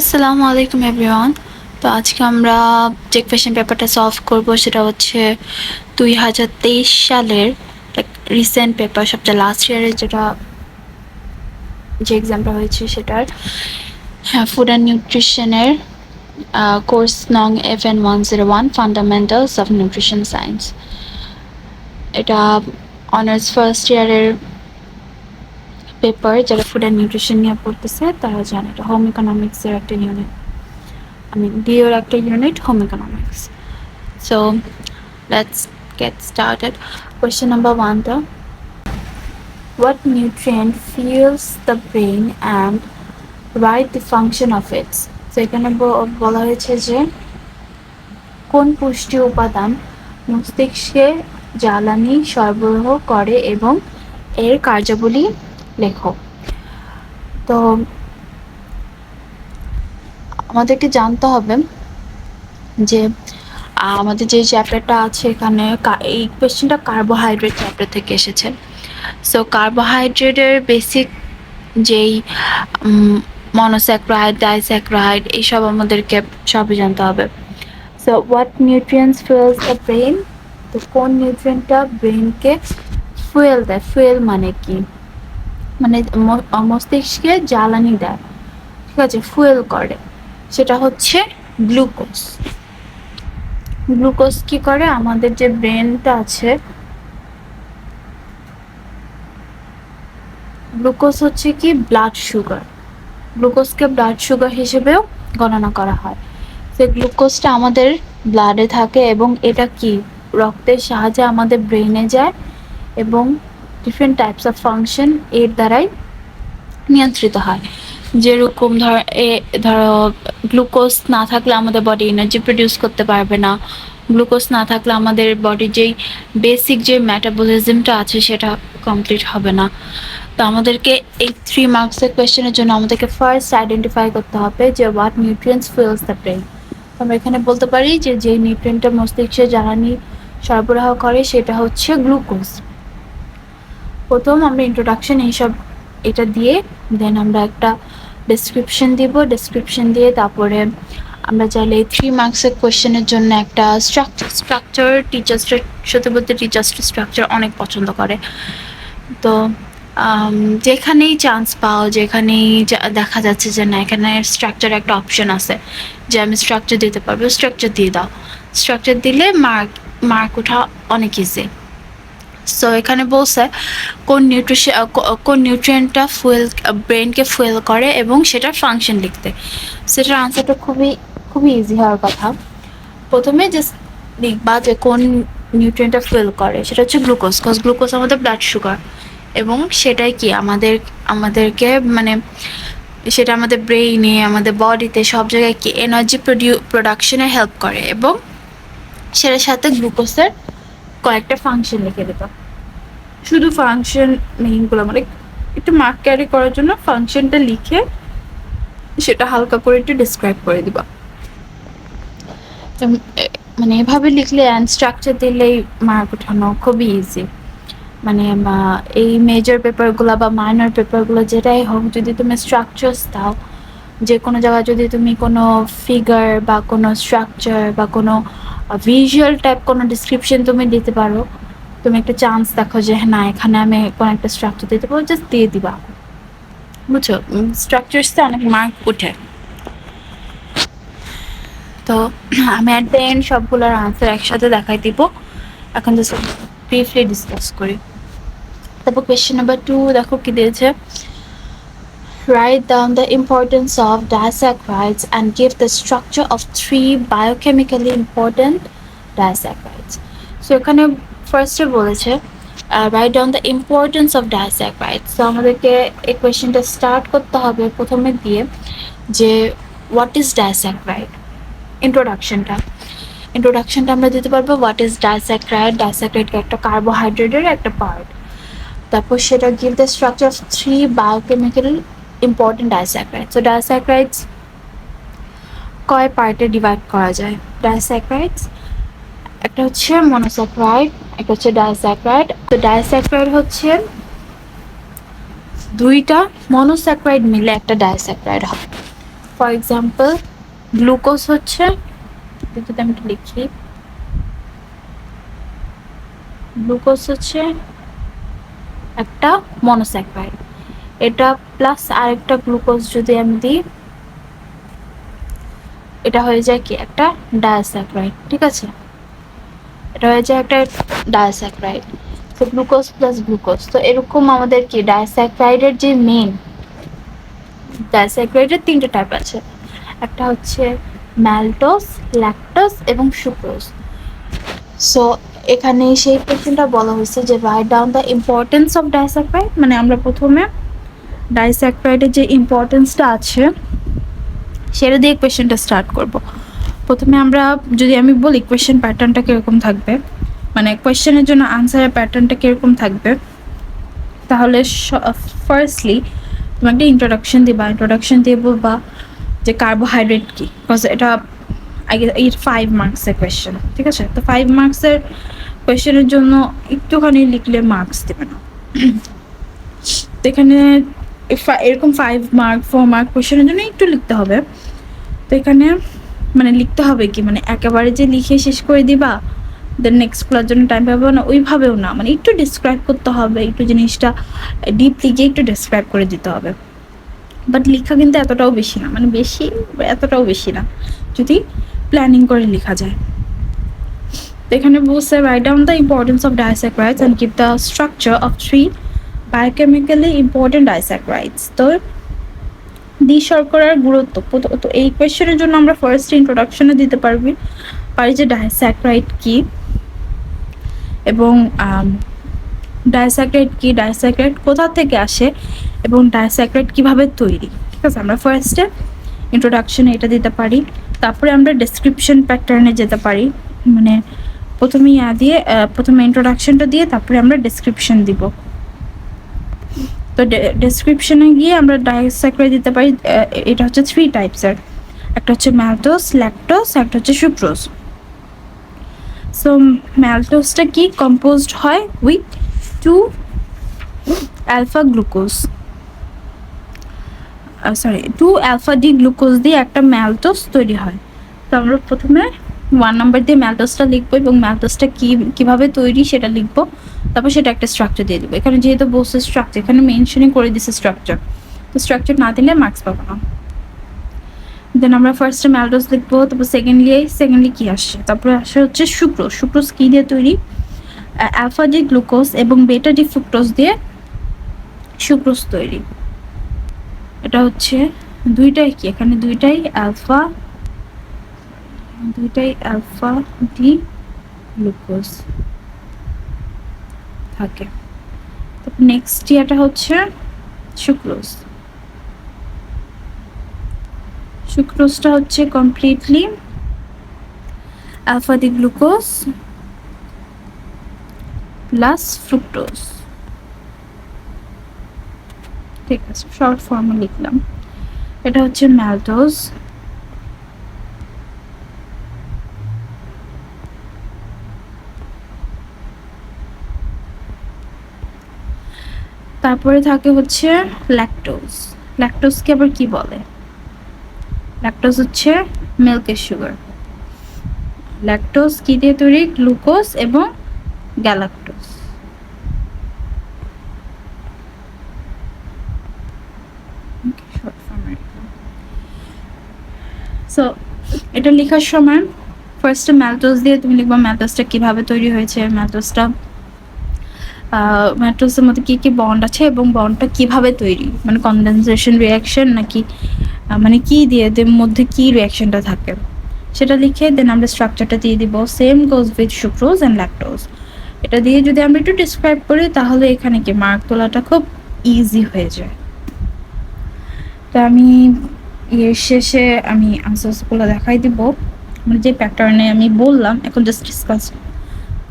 আসসালামু আলাইকুম এভরিওয়ান তো আজকে আমরা যে কোয়েশ্চেন পেপারটা সলভ করব, সেটা হচ্ছে দুই হাজার তেইশ সালের রিসেন্ট পেপার সবচেয়ে লাস্ট ইয়ারের যেটা যে এক্সামটা হয়েছে সেটার। হ্যাঁ ফুড অ্যান্ড নিউট্রিশনের কোর্স নং F N one zero one fundamentals of nutrition science এটা অনার্স ফার্স্ট ইয়ারের পেপার যারা ফুড অ্যান্ড নিউট্রিশন নিয়ে পড়তেছে, তারা জানে এটা হোম ইকোনমিক্সের একটা ইউনিট আমি ডিওর একটা unit home economics so let's get started question number ওয়ানটা what nutrient fuels the brain and write function of it? তো এখানে বলা হয়েছে যে, কোন পুষ্টি উপাদান মস্তিষ্কে জ্বালানি সরবরাহ করে এবং এর কার্যাবলী লেখো তো আমাদেরকে জানতে হবে যে আমাদের যে চ্যাপ্টারটা আছে এখানে এই কোয়েশ্চেনটা কার্বোহাইড্রেট চ্যাপ্টার থেকে এসেছে। সো কার্বোহাইড্রেটের বেসিক যেই মনোস্যাক্রাইড ডাইস্যাক্রাইড এইসব আমাদেরকে সবই জানতে হবে। So what nutrients fuels the brain তো কোন নিউট্রিয়েন্টটা ব্রেনকে ফুয়েল দেয়? ফুয়েল মানে কি? মানে মস্তিষ্কে জ্বালানি দেয়। ঠিক আছে ফুয়েল করে। সেটা হচ্ছে গ্লুকোজ গ্লুকোজ কি করে? আমাদের যে ব্রেনটা আছে গ্লুকোজ হচ্ছে কি? ব্লাড সুগার গ্লুকোজকে ব্লাড সুগার হিসেবেও গণনা করা হয়। সে গ্লুকোজটা আমাদের ব্লাডে থাকে এবং এটা কি? রক্তের সাহায্যে আমাদের ব্রেনে যায় এবং ডিফারেন্ট টাইপস অফ ফাংশন এর দ্বারাই নিয়ন্ত্রিত হয়। যেরকম ধর, এ, ধরো গ্লুকোজ না থাকলে আমাদের বডি এনার্জি প্রডিউস করতে পারবে না। গ্লুকোজ না থাকলে আমাদের বডির যেই বেসিক যে মেটাবলিজমটা আছে সেটা কমপ্লিট হবে না। তো আমাদেরকে এই থ্রি মার্কসের কোয়েশ্চেনের জন্য আমাদেরকে ফার্স্ট আইডেন্টিফাই করতে হবে যে what nutrients fuels the brain আমরা এখানে বলতে পারি যে যে নিউট্রিয়েন্টটা মস্তিষ্কে জ্বালানি সরবরাহ করে সেটা হচ্ছে গ্লুকোজ প্রথম আমরা ইন্ট্রোডাকশন এইসব এটা দিয়ে দেন আমরা একটা ডেসক্রিপশন দিব। ডেসক্রিপশন দিয়ে তারপরে আমরা চাইলে থ্রি মার্কসের কোয়েশ্চেনের জন্য একটা স্ট্রাকচার স্ট্রাকচার টিচার্সরা সত্যি বলতে টিচার্সরা স্ট্রাকচার অনেক পছন্দ করে। তো যেখানেই চান্স পাও, যেখানেই দেখা যাচ্ছে যে না, এখানে স্ট্রাকচার একটা অপশন আছে যে আমি স্ট্রাকচার দিতে পারব স্ট্রাকচার দিয়ে দাও। স্ট্রাকচার দিলে মার্ক মার্ক ওঠা অনেক ইজি সো এখানে বলছে, কোন নিউট্রিশন কোন নিউট্রিয়েন্টটা ফুয়েল ব্রেনকে ফুয়েল করে এবং সেটার ফাংশন লিখতে। সেটার আনসারটা খুবই খুবই ইজি হওয়ার কথা। প্রথমে যে লিখবা যে কোন নিউট্রিয়েন্টটা ফুয়েল করে, সেটা হচ্ছে গ্লুকোজ কজ গ্লুকোজ আমাদের ব্লাড সুগার এবং সেটাই কি? আমাদের, আমাদেরকে মানে সেটা আমাদের ব্রেইনে আমাদের বডিতে সব জায়গায় কি? এনার্জি প্রডিউ প্রোডাকশনে হেল্প করে এবং সেটার সাথে গ্লুকোজের কয়েকটা ফাংশন লিখে দিত। শুধু ফাংশন নেইগুলো মানে একটু মার্ক ক্যারি করার জন্য ফাংশনটা লিখে সেটা হালকা করে একটু ডিসক্রাইব করে দিবা। মানে এভাবে লিখলে অ্যান্ড স্ট্রাকচার দিলেই মার্ক ওঠানো খুবই ইজি মানে এই মেজর পেপারগুলো বা মাইনর পেপারগুলো যেটাই হোক, যদি তুমি স্ট্রাকচার্স দাও যে কোনো জায়গায় যদি তুমি কোনো ফিগার বা কোনো স্ট্রাকচার বা কোনো ভিজুয়াল টাইপ কোনো ডিসক্রিপশন তুমি দিতে পারো তুমি একটা চান্স দেখো যে হ্যাঁ, না এখানে আমি কোনো একটা স্ট্রাকচার দিতে পারব জাস্ট দিয়ে দিবা। বুঝছ? স্ট্রাকচার্সতে অনেক মার্ক উঠে। তো আমি অ্যাট দ্য এন্ড সবগুলোর আনসার একসাথে দেখাই দিব। এখন জাস্ট ব্রিফলি ডিসকাস করি। তারপর কোয়েশ্চেন নাম্বার টু দেখো কি দিয়েছে। Write down the importance of disaccharides and give the structure of three biochemically important disaccharides. So, এখানে ফার্স্টে বলেছে right down the importance of disaccharides. So, আমাদেরকে এই কোয়েশ্চেনটা স্টার্ট করতে হবে প্রথমে দিয়ে, যে হোয়াট ইজ disaccharide? ইন্ট্রোডাকশনটা ইন্ট্রোডাকশনটা আমরা দিতে পারব হোয়াট ইজ ডাইস্যাক্রাইড ডাইস্যাক্রাইড একটা কার্বোহাইড্রেটের একটা পার্ট তারপর সেটা give the structure of three biochemical important disaccharide so disaccharides কয় পার্টে ডিভাইড করা যায়? ডাইস্যাক্রাইডস একটা হচ্ছে মনোস্যাক্রাইড একটা হচ্ছে ডাইস্যাক্রাইড তো ডাইস্যাক্রাইড হচ্ছে দুইটা মনোস্যাক্রাইড মিলে একটা ডাইস্যাক্রাইড হয়। ফর এক্সাম্পল গ্লুকোজ হচ্ছে যদি আমি একটু লিখি। গ্লুকোজ হচ্ছে একটা মনোস্যাকারাইড এটা প্লাস আরেকটা গ্লুকোজ যদি আমি দিই, এটা হয়ে যায় কি একটা ডায়াস্যাকারাইড ঠিক আছে? এটা হয়ে যায় একটা ডায়াস্যাকারাইড তো গ্লুকোজ প্লাস গ্লুকোজ তো এরকম আমাদের কি ডায়াস্যাকারাইডের যে মেন ডায়াস্যাকারাইডের তিনটে টাইপ আছে। একটা হচ্ছে ম্যালটোস ল্যাকটোস এবং সুক্রোজ সো এখানে সেই কোয়েশ্চেনটা বলা হয়েছে যে right down the importance of disaccharide মানে আমরা প্রথমে ডাইস্যাক্রাইডের যে ইম্পর্টেন্সটা আছে, সেটা দিয়ে কোয়েশ্চেনটা স্টার্ট করব। প্রথমে আমরা যদি আমি বলি কোয়েশ্চেন প্যাটার্নটা কীরকম থাকবে মানে কোয়েশ্চেনের জন্য আনসারের প্যাটার্নটা কীরকম থাকবে, তাহলে ফার্স্টলি তুমি একটা ইন্ট্রোডাকশন দিবা। ইন্ট্রোডাকশন দিয়ে বলবা যে কার্বোহাইড্রেট কী? বিকজ এটা এই ফাইভ মার্কসের কোয়েশ্চেন ঠিক আছে? তো ফাইভ মার্কসের কোয়েশ্চেনের জন্য একটুখানি লিখলে মার্কস দেবে না। তো এখানে এরকম ফাইভ মার্ক ফোর মার্ক কোয়েশ্চেনের জন্য একটু লিখতে হবে। তো এখানে মানে লিখতে হবে কি? মানে একেবারে যে লিখে শেষ করে দিবা দেন নেক্সটগুলোর জন্য টাইম পাবো না, ওইভাবেও না। মানে একটু ডিসক্রাইব করতে হবে, একটু জিনিসটা ডিপলি গিয়ে একটু ডিসক্রাইব করে দিতে হবে। বাট লেখা কিন্তু এতটাও বেশি না মানে বেশি, এতটাও বেশি না, যদি প্ল্যানিং করে লেখা যায়। তো এখানে বলছে right down the importance of disaccharides and keep the structure of three biochemically important disaccharides তো দ্বি শর্করার গুরুত্ব, তো এই কোয়েশ্চেনের জন্য আমরা ফার্স্ট ইন্ট্রোডাকশনে দিতে পারবি। পারি যে ডাইস্যাক্রাইড কি? এবং ডাইস্যাক্রাইড কি? ডাইস্যাক্রাইড কোথা থেকে আসে? এবং ডাইস্যাক্রাইড কীভাবে তৈরি? ঠিক আছে, আমরা ফার্স্টে ইন্ট্রোডাকশনে এটা দিতে পারি। তারপরে আমরা ডেসক্রিপশন প্যাটার্নে যেতে পারি। মানে প্রথমে ইয়া দিয়ে প্রথমে ইন্ট্রোডাকশনটা দিয়ে তারপরে আমরা ডেসক্রিপশন দিব। তো ডেসক্রিপশনে গিয়ে আমরা ডাইস্যাক্রাইড দিতে পারি এটা হচ্ছে থ্রি টাইপসের একটা হচ্ছে ম্যালটোস ল্যাকটোস একটা হচ্ছে সুক্রোজ সো ম্যালটোসটা কি কম্পোজড হয়? With two alpha glucose sorry two alpha D glucose দিয়ে একটা ম্যালটোস তৈরি হয়। তো আমরা প্রথমে ওয়ান নাম্বার দিয়ে ম্যালটোসটা লিখব এবং ম্যালটোসটা কি, কীভাবে তৈরি সেটা লিখব। তারপর সেটা একটা স্ট্রাকচার দিয়ে দেবো। এখানে যেহেতু বসে স্ট্রাকচার এখানে মেনশনই করে দিছে স্ট্রাকচার তো স্ট্রাকচার না দিলে মার্কস পাবো না। দেন আমরা ফার্স্টে ম্যালটোস লিখব, তারপর সেকেন্ডলি সেকেন্ডলি কি আসছে? তারপরে আসে হচ্ছে সুক্রোজ সুক্রোজ কি দিয়ে তৈরি? অ্যালফা ডি গ্লুকোজ এবং বেটা ডি ফ্রুক্টোজ দিয়ে সুক্রোজ তৈরি। এটা হচ্ছে দুইটাই কি? এখানে দুইটাই অ্যালফা দুইটাই অ্যালফা ডি গ্লুকোজ থাকে। নেক্সট ইয়ারটা হচ্ছে সুক্রোজ সুক্রোজটা হচ্ছে completely alpha D glucose plus fructose ঠিক আছে শর্ট ফর্মে লিখলাম। এটা হচ্ছে ম্যালটোজ তারপরে থাকে হচ্ছে ল্যাকটোজ ল্যাকটোজকে আবার কি বলে? ল্যাকটোজ হচ্ছে মিল্কের সুগার ল্যাকটোজ কি দিয়ে তৈরি? গ্লুকোজ এবং গ্যালাক্টোজ সো এটা লেখার সময় ফার্স্টে ম্যালটোজ দিয়ে তুমি লিখবা ম্যালটোসটা কীভাবে তৈরি হয়েছে ম্যালটোসটা ম্যাট্রোসের মধ্যে কি কি বন্ড আছে এবং বন্ডটা কীভাবে তৈরি? মানে কনডেনসেশন রিয়াকশন নাকি মানে কি দিয়ে, এদের মধ্যে কি রিয়াকশনটা থাকে? সেটা লিখে দেন আমরা স্ট্রাকচারটা দিয়ে দিব। Same goes with sucrose and lactose এটা দিয়ে যদি আমরা একটু ডিসক্রাইব করি, তাহলে এখানে কি মার্ক তোলাটা খুব ইজি হয়ে যায়। তো আমি এর শেষে আমি আনসার্সগুলো দেখাই দিব। মানে যে প্যাটার্নে আমি বললাম, এখন জাস্ট ডিসকাস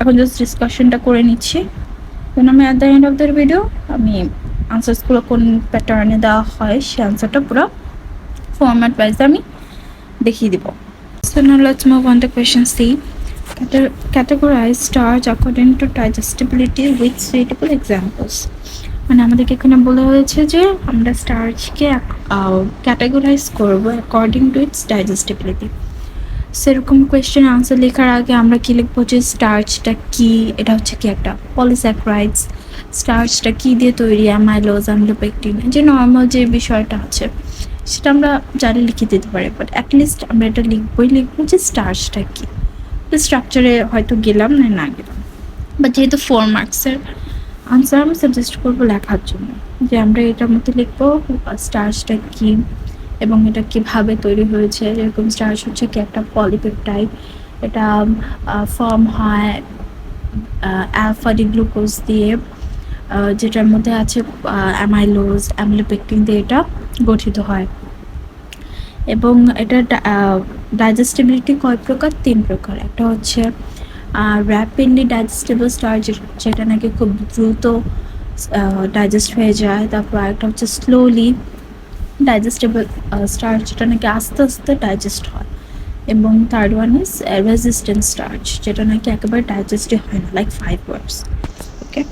এখন জাস্ট ডিসকাশনটা করে নিচ্ছি। Then at the end of the video আমি আনসার্সগুলো কোন প্যাটার্নে দেওয়া হয় সে আনসারটা পুরো ফরম্যাট ওয়াইজ আমি দেখিয়ে দিব So now let's move on to question. Cate- Categorize starch according to digestibility with suitable examples. মানে আমাদেরকে এখানে বলা হয়েছে যে, আমরা স্টার্চকে ক্যাটাগরাইজ করব অ্যাকর্ডিং টু ইটস ডাইজেস্টিবিলিটি সেরকম কোয়েশ্চেন আনসার লেখার আগে আমরা কি লিখব যে স্টার্চটা কী? এটা হচ্ছে কি একটা পলিস্যাক্রাইডস স্টার্চটা কী দিয়ে তৈরি? অ্যামাইলোজ অ্যামলোপেকটিন যে নর্মাল যে বিষয়টা আছে, সেটা আমরা জানি লিখে দিতে পারি বাট অ্যাটলিস্ট আমরা এটা লিখবই, লিখব যে স্টার্চটা কি। স্ট্রাকচারে হয়তো গেলাম না না গেলাম। বাট যেহেতু ফোর মার্কসের আনসার আমি সাজেস্ট করব লেখার জন্য যে আমরা এটার মধ্যে লিখব স্টার্চটা কি? এবং এটা কীভাবে তৈরি হয়েছে, যেরকম স্টার্চ হচ্ছে কি একটা পলিপেপটাইড এটা ফর্ম হয় অ্যালফা ডি গ্লুকোজ দিয়ে যেটার মধ্যে আছে অ্যামাইলোজ অ্যামলোপেকটিন দিয়ে এটা গঠিত হয়। এবং এটা ডাইজেস্টিবিলিটি কয় প্রকার? তিন প্রকার। একটা হচ্ছে র্যাপিডলি ডাইজেস্টেবল স্টার্চ যেটা নাকি খুব দ্রুত ডাইজেস্ট হয়ে যায়। তারপর একটা হচ্ছে স্লোলি ডাইজেস্টেবল স্টার্চ যেটা নাকি আস্তে আস্তে ডাইজেস্ট হয়। এবং third one is resistant starch যেটা নাকি একেবারে ডাইজেস্টই হয় না like five words okay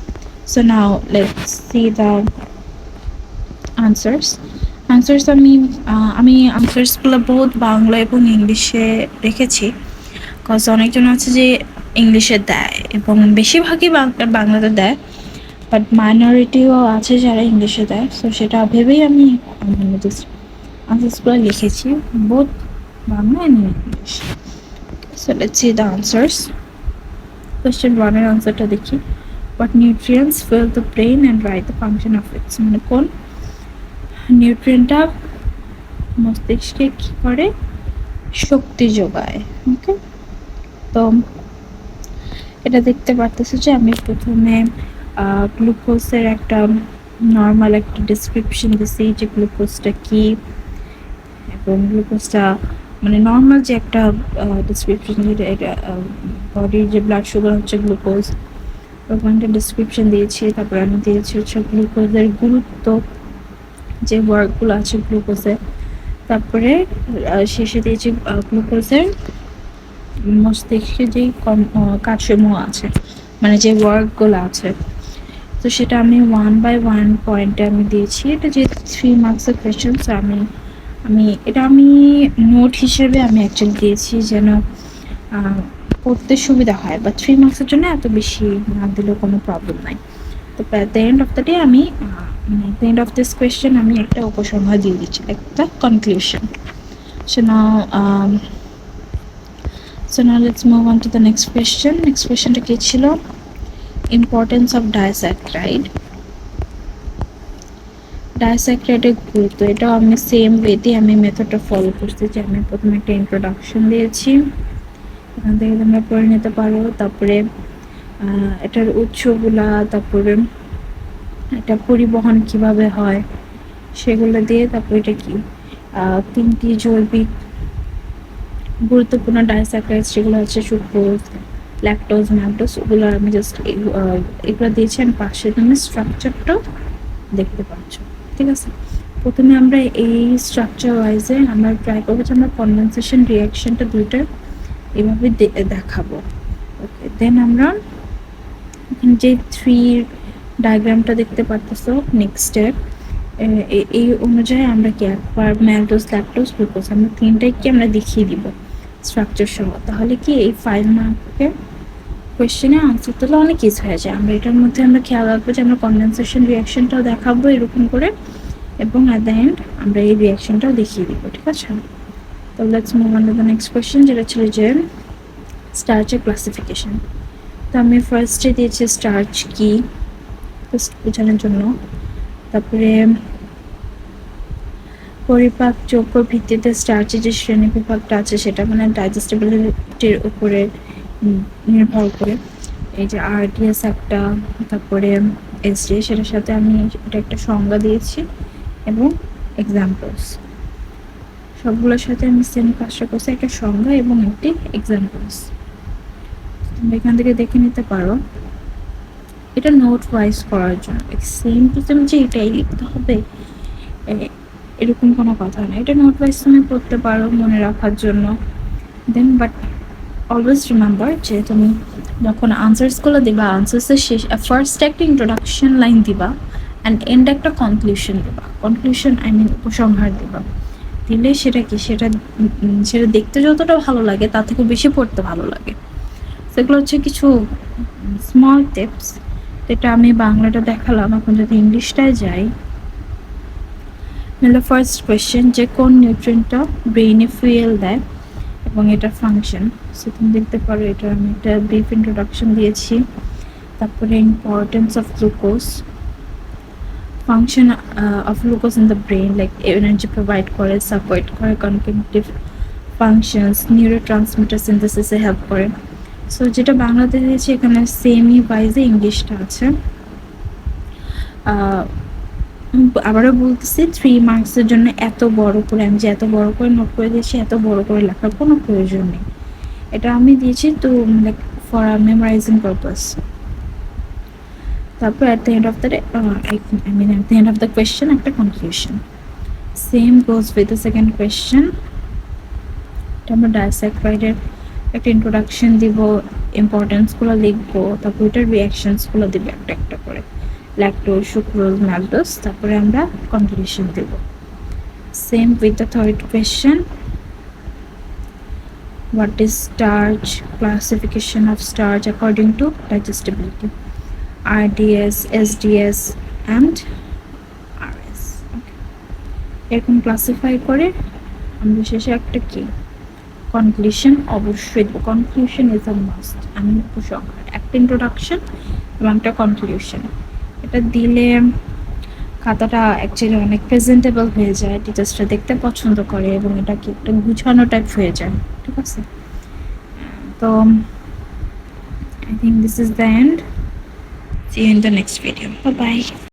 so now let's see the answers answers আমি আমি আনসার্সগুলো বহুত বাংলা এবং ইংলিশে রেখেছি। কজ অনেকজন আছে যে ইংলিশে দেয় এবং বেশিরভাগই বাংলা, বাংলাতে দেয়। বাট মাইনরিটিও আছে যারা ইংলিশে দেয় সো সেটা ভেবেই আমি আনসার্সগুলো লিখেছি both Bangla and English so let's see the answers question ওয়ানের আনসারটা দেখি। What nutrients fill the brain and write the function of its মানে কোন নিউট্রিয়েন্টটা মস্তিষ্কে কি করে? শক্তি যোগায় ওকে তো এটা দেখতে পারতেছো যে আমি প্রথমে গ্লুকোজের একটা নর্মাল একটা ডিসক্রিপশন দিছি যে গ্লুকোজটা কি, এবং গ্লুকোজটা মানে নর্মাল যে একটা ডিসক্রিপশন বডির যে ব্লাড সুগার হচ্ছে গ্লুকোজ ওরকম একটা ডিসক্রিপশন দিয়েছি, তারপরে আমি দিয়েছি হচ্ছে গ্লুকোজের গুরুত্ব, যে ওয়ার্কগুলো আছে গ্লুকোজে তারপরে শেষে দিয়েছি গ্লুকোজের মস্তিষ্কে যেই কাজসমূহ আছে মানে যে ওয়ার্কগুলো আছে। তো সেটা আমি ওয়ান বাই ওয়ান পয়েন্টে আমি দিয়েছি। এটা যে থ্রি মার্কসের কোয়েশ্চেন আমি আমি, এটা আমি নোট হিসেবে আমি অ্যাকচুয়ালি দিয়েছি যেন পড়তে সুবিধা হয় বা থ্রি মার্কসের জন্য এত বেশি মার্ক দিলেও কোনো প্রবলেম নাই। তো at the end of the day আমি at the end of this question আমি একটা উপসংহার দিয়ে দিচ্ছি, একটা conclusion so now so now let's move on to the next question next কোয়েশ্চেনটা কি ছিল? ইম্পর্টেন্স অফ ডায়াস্যাক্রাইড ডায়াস্যাক্রাইডের গুরুত্ব এটাও আমি সেম ওয়েতে আমি মেথডটা ফলো করছি যে আমি প্রথমে একটা ইন্ট্রোডাকশন দিয়েছি। এখান থেকে তোমরা পড়ে নিতে পারো। তারপরে এটার উৎসগুলা, তারপরে এটা পরিবহন কীভাবে হয়, সেগুলো দিয়ে তারপরে এটা কি? তিনটি জৈবিক গুরুত্বপূর্ণ ডাইস্যাক্রাইড যেগুলো হচ্ছে সুক্রোজ ল্যাকটোজ ম্যাকটোজ ওগুলো আমি জাস্ট এগুলো দিয়েছি আর পাশে তুমি স্ট্রাকচারটাও দেখতে পাচ্ছ। ঠিক আছে? প্রথমে আমরা এই স্ট্রাকচার ওয়াইজে আমরা ট্রাই করব যে আমরা কনডেনসেশন রিয়াকশনটা দুইটা এভাবে দেখাবো। ওকে দেন আমরা যে থ্রি ডায়াগ্রামটা দেখতে পারতেছো নেক্সট স্টেপ এই অনুযায়ী আমরা কি একবার ম্যালটোস ল্যাকটোস গ্লুকোজ আমরা তিনটাই কি আমরা দেখিয়ে দিব। স্ট্রাকচার সহ, তাহলে কি এই ফাইভ মার্কের কোয়েশ্চেনে আনসার তোলা অনেক ইজি হয়ে যায়। আমরা এটার মধ্যে আমরা খেয়াল রাখব যে আমরা কনডেনসেশন রিয়াকশনটাও দেখাবো এরকম করে এবং অ্যাট দ্য এন্ড আমরা এই রিয়াকশনটাও দেখিয়ে দিব, ঠিক আছে? তো let's move on to the next question যেটা ছিল যে স্টার্চের ক্লাসিফিকেশন তো আমি ফার্স্টে দিয়েছি স্টার্চ কি? বোঝানোর জন্য। তারপরে পরিপাকযোগ্য ভিত্তিতে স্টার্চের যে শ্রেণি বিভাগটা আছে, সেটা মানে ডাইজেস্টেবিলিটির উপরে নির্ভর করে। এই যে আরডিএস একটা, তারপরে এসডি সেটার সাথে আমি এটা একটা সংজ্ঞা দিয়েছি এবং এক্সাম্পলস সবগুলোর সাথে আমি সেম কাজটা করছি, একটা সংজ্ঞা এবং একটি এক্সাম্পলস তোমরা এখান থেকে দেখে নিতে পারো। এটা নোট ওয়াইজ করার জন্য। সেম টু সেম যে এটাই লিখতে হবে এরকম কোনো কথা না এটা নোট ওয়াইজ তুমি পড়তে পারো মনে রাখার জন্য। দেন বাট অলওয়েজ রিমেম্বার যে তুমি যখন আনসার্সগুলো দিবা আনসার্সের শেষ ফার্স্ট একটা ইন্ট্রোডাকশন লাইন দিবা অ্যান্ড এন্ড একটা কনক্লুশন দেবা। কনক্লুশন আই মিন উপসংহার দেবা। দিলে সেটা কি? সেটা সেটা দেখতে যতটা ভালো লাগে, তার থেকে বেশি পড়তে ভালো লাগে। সেগুলো হচ্ছে কিছু স্মল টিপস যেটা আমি বাংলাটা দেখালাম। এখন যদি ইংলিশটায় যাই তাহলে ফার্স্ট কোয়েশ্চেন যে কোন নিউট্রিয়েন্টটা ব্রেইনে ফুয়েল দেয় এবং এটা ফাংশন সো তুমি দেখতে পারো, এটা আমি একটা ব্রিফ ইন্ট্রোডাকশন দিয়েছি। তারপরে importance of glucose function of glucose in the brain like energy provide করে সাপোর্ট করে কনকেটিভ ফাংশনস নিউরো ট্রান্সমিটার সিনথেসিসে হেল্প করে। সো যেটা বাংলাতে দিয়েছি, এখানে সেমই ওয়াইজে ইংলিশটা আছে। আবারও বলতেছি থ্রি মার্কসের জন্য এত বড় করে, আমি যে এত বড় করে নোট করে দিয়েছি, এত বড় করে লেখার কোনো প্রয়োজন নেই। এটা আমি দিয়েছি তো লাইক ফর মেমোরাইজিং পারপাস তারপর at the end of the I mean at the end of the question একটা conclusion same goes with the second question এটা আমরা ডাইস্যাক্রাইডের একটা ইন্ট্রোডাকশন দিব ইম্পর্টেন্সগুলো লিখব, তারপর ওইটার রিয়াকশনসগুলো দিব একটা একটা করে। ল্যাকটোজ সুক্রোজ ম্যালটোজ তারপরে আমরা conclusion Dev. Same with the third question what is starch classification of starch according to digestibility? Rds sds and rs. এরকম ক্লাসিফাই করে আমরা শেষে একটা কি? কনক্লুশন অবশ্যই দেবো। কনক্লুশন ইজ আ মাস্ট আমি উপসংহার। একটা ইন্ট্রোডাকশন এবং একটা কনক্লুশন এটা দিলে খাতাটা অ্যাকচুয়ালি অনেক প্রেজেন্টেবল হয়ে যায় টিচার্সরা দেখতে পছন্দ করে এবং এটা কি একটা গুছানো টাইপ হয়ে যায়, ঠিক আছে? তো I think this is the end see in the next video bye